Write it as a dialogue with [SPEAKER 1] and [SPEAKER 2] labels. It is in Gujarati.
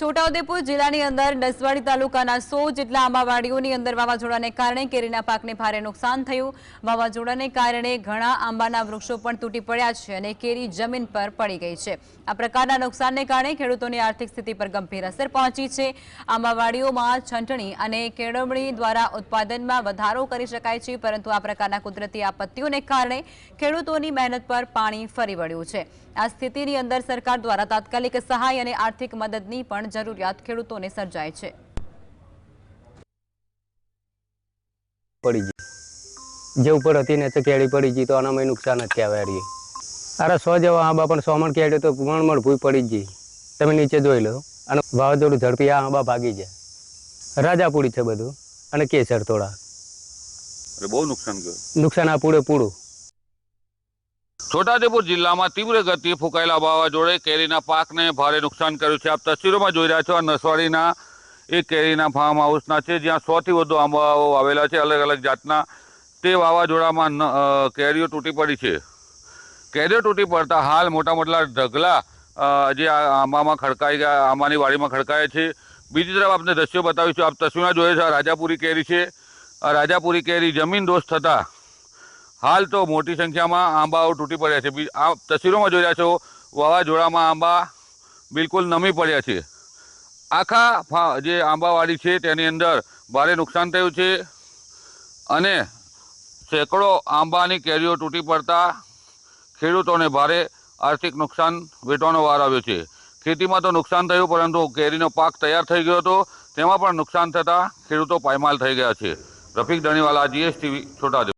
[SPEAKER 1] છોટાઉદેપુર જિલ્લાની અંદર નસવાડી તાલુકાના સો જેટલા આંબાવાડીઓની અંદર વાવાઝોડાને કારણે કેરીના પાકને ભારે નુકસાન થયું. વાવાઝોડાને કારણે ઘણા આંબાના વૃક્ષો પણ તૂટી પડ્યા છે અને કેરી જમીન પર પડી ગઈ છે. આ પ્રકારના નુકસાનને કારણે ખેડૂતોની આર્થિક સ્થિતિ પર ગંભીર અસર પહોંચી છે. આંબાવાડીઓમાં છંટણી અને કેળવણી દ્વારા ઉત્પાદનમાં વધારો કરી શકાય છે, પરંતુ આ પ્રકારના કુદરતી આપત્તિઓને કારણે ખેડૂતોની મહેનત પર પાણી ફરી વળ્યું છે. આ સ્થિતિની અંદર સરકાર દ્વારા તાત્કાલિક સહાય અને આર્થિક મદદની પણ જરૂરિયાત ખેડૂતોને સર્જાય છે.
[SPEAKER 2] પડી ગઈ. જે ઉપર હતી ને તો કેળી પડી ગઈ તો આનામાં નુકસાન જ કહેવાય રહી અરે સો જેવા આંબા પણ સોમણ કેળે તો મણમણ ભૂઈ પડી ગઈ. તમે નીચે જોઈ લો અને વાવાઝોડું ઝડપી આ આંબા ભાગી જાય. રાજાપુરી છે બધું અને કેસર થોડા.
[SPEAKER 3] બહુ નુકસાન ગયું.
[SPEAKER 2] નુકસાન આ પૂરે પૂરું
[SPEAKER 3] છોટાઉદેપુર જિલ્લામાં તીવ્ર ગતિએ ફૂંકાયેલા વાવાઝોડે કેરીના પાકને ભારે નુકસાન કર્યું છે. આપ તસવીરોમાં જોઈ રહ્યા છો, આ નસવાડીના એ કેરીના ફાર્મ હાઉસના છે, જ્યાં સોથી વધુ આંબાઓ આવેલા છે. અલગ અલગ જાતના તે વાવાઝોડામાં કેરીઓ તૂટી પડી છે. કેરીઓ તૂટી પડતા હાલ મોટા મોટા ઢગલા જે આંબામાં ખડકાઈ ગયા, આંબાની વાડીમાં ખડકાયા છે. બીજી તરફ આપને દ્રશ્યો બતાવીશું. આપ તસવીરમાં જોઈએ છો રાજાપુરી કેરી છે. રાજાપુરી કેરી જમીન દોષ થતાં હાલ તો મોટી સંખ્યામાં આંબાઓ તૂટી પડ્યા છે. આ તસવીરોમાં જોઈ રહ્યા છો, વાવાઝોડામાં આંબા બિલકુલ નમી પડ્યા છે. આખા જે આંબાવાડી છે તેની અંદર ભારે નુકસાન થયું છે અને સેંકડો આંબાની કેરીઓ તૂટી પડતા ખેડૂતોને ભારે આર્થિક નુકસાન વેઠવાનો વાર આવ્યો છે. ખેતીમાં તો નુકસાન થયું, પરંતુ કેરીનો પાક તૈયાર થઈ ગયો હતો. તેમાં પણ નુકસાન થતાં ખેડૂતો પાયમાલ થઈ ગયા છે. રફીક ધણીવાલા, જીએસટીવી છોટાઉદેપુર